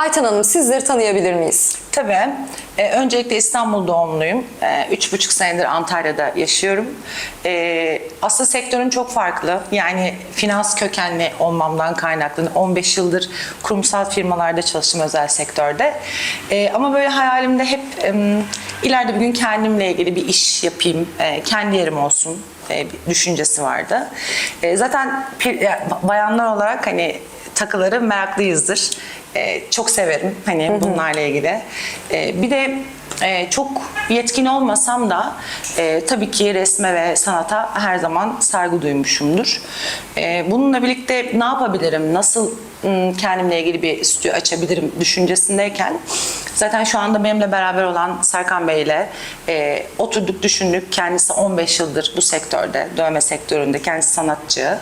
Ayten Hanım sizleri tanıyabilir miyiz? Tabii. Ee, öncelikle İstanbul doğumluyum. Ee, üç buçuk senedir Antalya'da yaşıyorum. Ee, aslında sektörün çok farklı. Yani finans kökenli olmamdan kaynaklı. 15 yıldır kurumsal firmalarda çalıştım özel sektörde. Ama böyle hayalimde hep ileride bir gün kendimle ilgili bir iş yapayım, e, kendi yerim olsun e, düşüncesi vardı. E, zaten bayanlar olarak hani takıları meraklıyızdır. Ee, çok severim hani bunlarla ilgili. Ee, bir de e, çok yetkin olmasam da e, tabii ki resme ve sanata her zaman saygı duymuşumdur. Ee, bununla birlikte ne yapabilirim, nasıl kendimle ilgili bir stüdyo açabilirim düşüncesindeyken zaten şu anda benimle beraber olan Serkan Bey ile e, oturduk düşündük. Kendisi 15 yıldır bu sektörde, dövme sektöründe, kendisi sanatçı.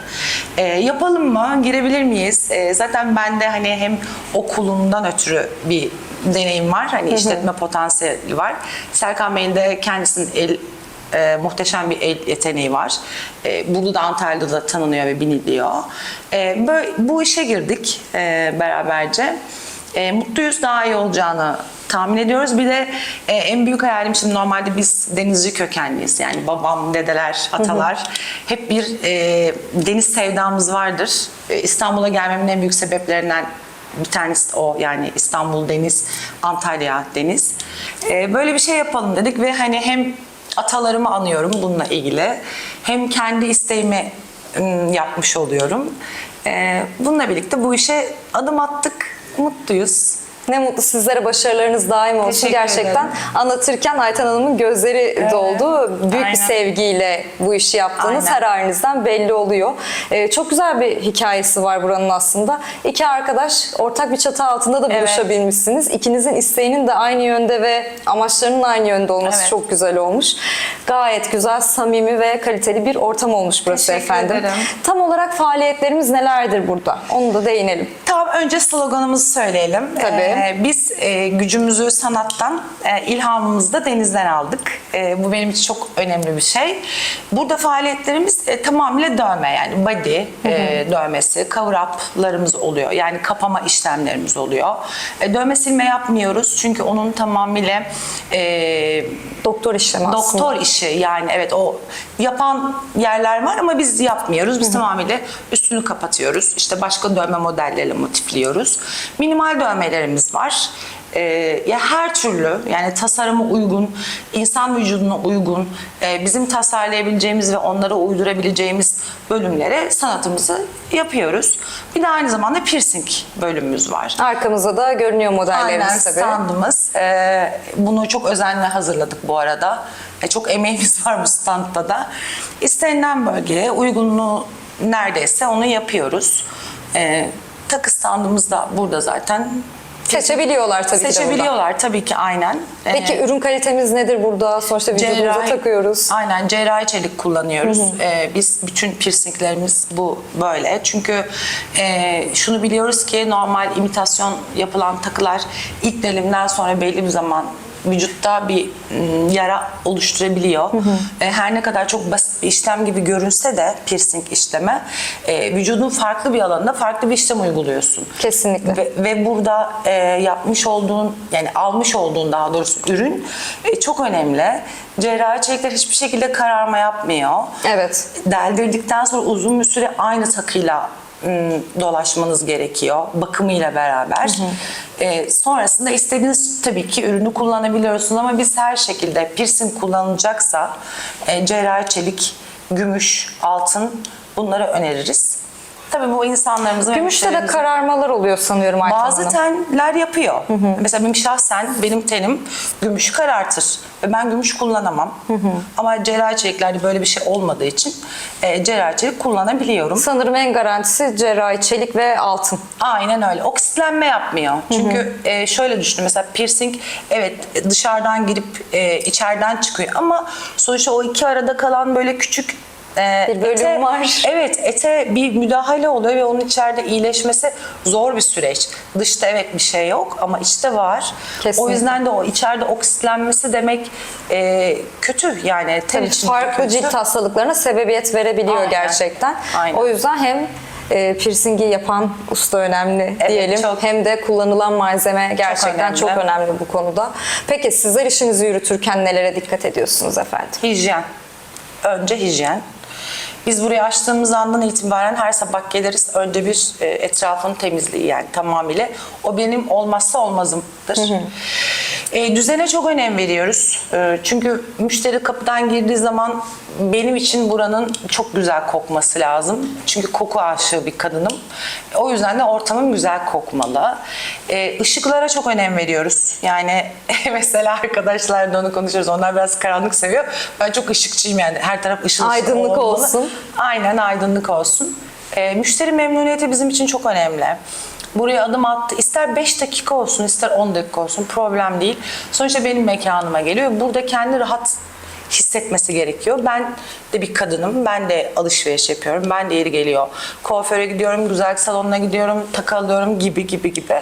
E, yapalım mı? Girebilir miyiz? E, zaten bende hani hem okulumdan ötürü bir deneyim var. Hani işletme potansiyeli var. Serkan Bey'in de kendisinin el e, muhteşem bir el yeteneği var. E, burada da Antalya'da da tanınıyor ve biliniyor. E, böyle, bu işe girdik e, beraberce. E, mutluyuz daha iyi olacağını tahmin ediyoruz. Bir de e, en büyük hayalim şimdi normalde biz denizci kökenliyiz. Yani babam, dedeler, atalar hep bir e, deniz sevdamız vardır. E, İstanbul'a gelmemin en büyük sebeplerinden bir tanesi o yani İstanbul deniz, Antalya deniz. E, böyle bir şey yapalım dedik ve hani hem atalarımı anıyorum bununla ilgili hem kendi isteğimi yapmış oluyorum. Bununla birlikte bu işe adım attık. Mutluyuz. Ne mutlu sizlere başarılarınız daim olsun. Teşekkür Gerçekten ederim. anlatırken Ayten Hanım'ın gözleri doldu. Büyük aynen. bir sevgiyle bu işi yaptığınız Aynen. her halinizden belli oluyor. Ee, çok güzel bir hikayesi var buranın aslında. İki arkadaş ortak bir çatı altında da Evet. buluşabilmişsiniz. İkinizin isteğinin de aynı yönde ve amaçlarının aynı yönde olması Evet. çok güzel olmuş. Gayet güzel, samimi ve kaliteli bir ortam olmuş burası Teşekkür efendim. ederim. Tam olarak faaliyetlerimiz nelerdir burada? Onu da değinelim. Tamam önce sloganımızı söyleyelim. Tabii. Ee, biz e, gücümüzü sanattan, e, ilhamımızı da denizden aldık. E, bu benim için çok önemli bir şey. Burada faaliyetlerimiz e, tamamıyla dövme yani body e, dövmesi, cover-up'larımız oluyor. Yani kapama işlemlerimiz oluyor. E, dövme silme yapmıyoruz çünkü onun tamamıyla e, Doktor işlemi aslında. Doktor işi yani evet o yapan yerler var ama biz yapmıyoruz. Biz tamamıyla üstünü kapatıyoruz. İşte başka dövme modelleriyle motifliyoruz. Minimal dövmelerimiz var. Ee, ya her türlü yani tasarıma uygun, insan vücuduna uygun, e, bizim tasarlayabileceğimiz ve onlara uydurabileceğimiz bölümlere sanatımızı yapıyoruz. Bir de aynı zamanda piercing bölümümüz var. Arkamızda da görünüyor Aynen modellerimiz tabii. standımız. Ee, bunu çok özenle hazırladık bu arada. E, çok emeğimiz var bu standta da. İstenilen bölgeye uygunluğu neredeyse onu yapıyoruz. Ee, takı standımız da burada zaten. Seçebiliyorlar tabii ki de. Seçebiliyorlar tabii ki aynen. Ee, Peki ürün kalitemiz nedir burada? Sonuçta vücudumuza cerrahi- takıyoruz. Aynen cerrahi çelik kullanıyoruz. Ee, biz bütün piercinglerimiz bu böyle. Çünkü e, şunu biliyoruz ki normal imitasyon yapılan takılar ilk delimden sonra belli bir zaman vücutta bir m, yara oluşturabiliyor. E, her ne kadar çok basit bir işlem gibi görünse de piercing işlemi e, vücudun farklı bir alanında farklı bir işlem uyguluyorsun. Kesinlikle. Ve, ve burada e, yapmış olduğun yani almış olduğun daha doğrusu ürün çok önemli. Cerrahi çelikler hiçbir şekilde kararma yapmıyor. Evet. Deldirdikten sonra uzun bir süre aynı takıyla dolaşmanız gerekiyor bakımıyla beraber. E, sonrasında istediğiniz tabii ki ürünü kullanabiliyorsunuz ama biz her şekilde piercing kullanılacaksa e, cerrahi çelik, gümüş, altın bunları öneririz. Tabii bu insanlarımızın Gümüşte de kararmalar oluyor sanıyorum Ayten bazı Hanım. tenler yapıyor. Mesela benim şahsen benim tenim gümüş karartır ve ben gümüş kullanamam. Ama cerrahi çeliklerde böyle bir şey olmadığı için e, cerrahi çelik kullanabiliyorum. Sanırım en garantisi cerrahi, çelik ve altın. Aynen öyle. Oksitlenme yapmıyor. Çünkü e, şöyle düşünün mesela piercing evet dışarıdan girip e, içeriden çıkıyor ama sonuçta o iki arada kalan böyle küçük e, Bir bölüm var. Evet ete bir müdahale oluyor ve onun içeride iyileşmesi zor bir süreç. Dışta evet bir şey yok ama içte var. Kesinlikle. O yüzden de o içeride oksitlenmesi demek e, kötü yani ten Tabii için farklı kötü. cilt hastalıklarına sebebiyet verebiliyor Aynen. gerçekten. Aynen. O yüzden hem e, piercingi yapan usta önemli Evet, diyelim. çok. Hem de kullanılan malzeme gerçekten çok önemli. önemli. bu konuda. Peki sizler işinizi yürütürken nelere dikkat ediyorsunuz efendim? Hijyen. Önce hijyen. Biz burayı açtığımız andan itibaren her sabah geliriz. Önce bir e, etrafın temizliği yani tamamıyla. O benim olmazsa olmazımdır. E, düzene çok önem veriyoruz. E, çünkü müşteri kapıdan girdiği zaman benim için buranın çok güzel kokması lazım. Çünkü koku aşığı bir kadınım. O yüzden de ortamım güzel kokmalı. E, ışıklara çok önem veriyoruz. Yani mesela arkadaşlar da onu konuşuyoruz. Onlar biraz karanlık seviyor. Ben çok ışıkçıyım yani. Her taraf ışıl ışıl Aydınlık olmalı. olsun. Aynen aydınlık olsun. E, müşteri memnuniyeti bizim için çok önemli. Buraya adım attı. İster 5 dakika olsun, ister 10 dakika olsun problem değil. Sonuçta benim mekanıma geliyor. Burada kendi rahat hissetmesi gerekiyor. Ben de bir kadınım. Ben de alışveriş yapıyorum. Ben de yeri geliyor. Kuaföre gidiyorum, güzel salonuna gidiyorum, takı alıyorum gibi gibi gibi.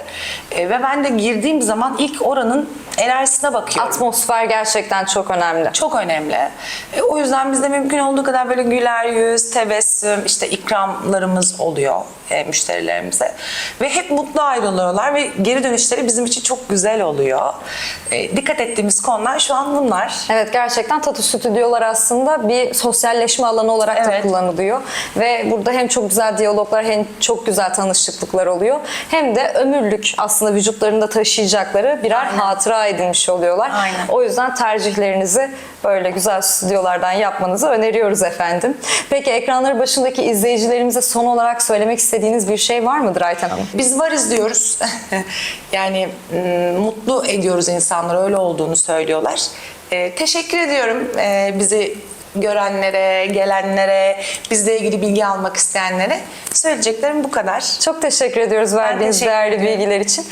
E, ve ben de girdiğim zaman ilk oranın enerjisine bakıyorum. Atmosfer gerçekten çok önemli. Çok önemli. E, o yüzden bizde mümkün olduğu kadar böyle güler yüz, tebessüm, işte ikramlarımız oluyor e, müşterilerimize. Ve hep mutlu ayrılıyorlar ve geri dönüşleri bizim için çok güzel oluyor. E, dikkat ettiğimiz konular şu an bunlar. Evet gerçekten tatu stüdyolar aslında bir sosyalleşme alanı olarak da Evet. kullanılıyor. Ve burada hem çok güzel diyaloglar hem çok güzel tanışıklıklar oluyor. Hem de ömürlük aslında vücutlarında taşıyacakları birer Aynen. hatıra edinmiş oluyorlar. Aynen. O yüzden tercihlerinizi böyle güzel stüdyolardan yapmanızı öneriyoruz efendim. Peki ekranları başındaki izleyicilerimize son olarak söylemek istediğiniz bir şey var mıdır Ayten Hanım? Biz varız diyoruz. yani mm, mutlu ediyoruz insanları öyle olduğunu söylüyorlar. E, teşekkür ediyorum e, bizi görenlere, gelenlere, bizle ilgili bilgi almak isteyenlere. Söyleyeceklerim bu kadar. Çok teşekkür ediyoruz verdiğiniz teşekkür değerli bilgiler için.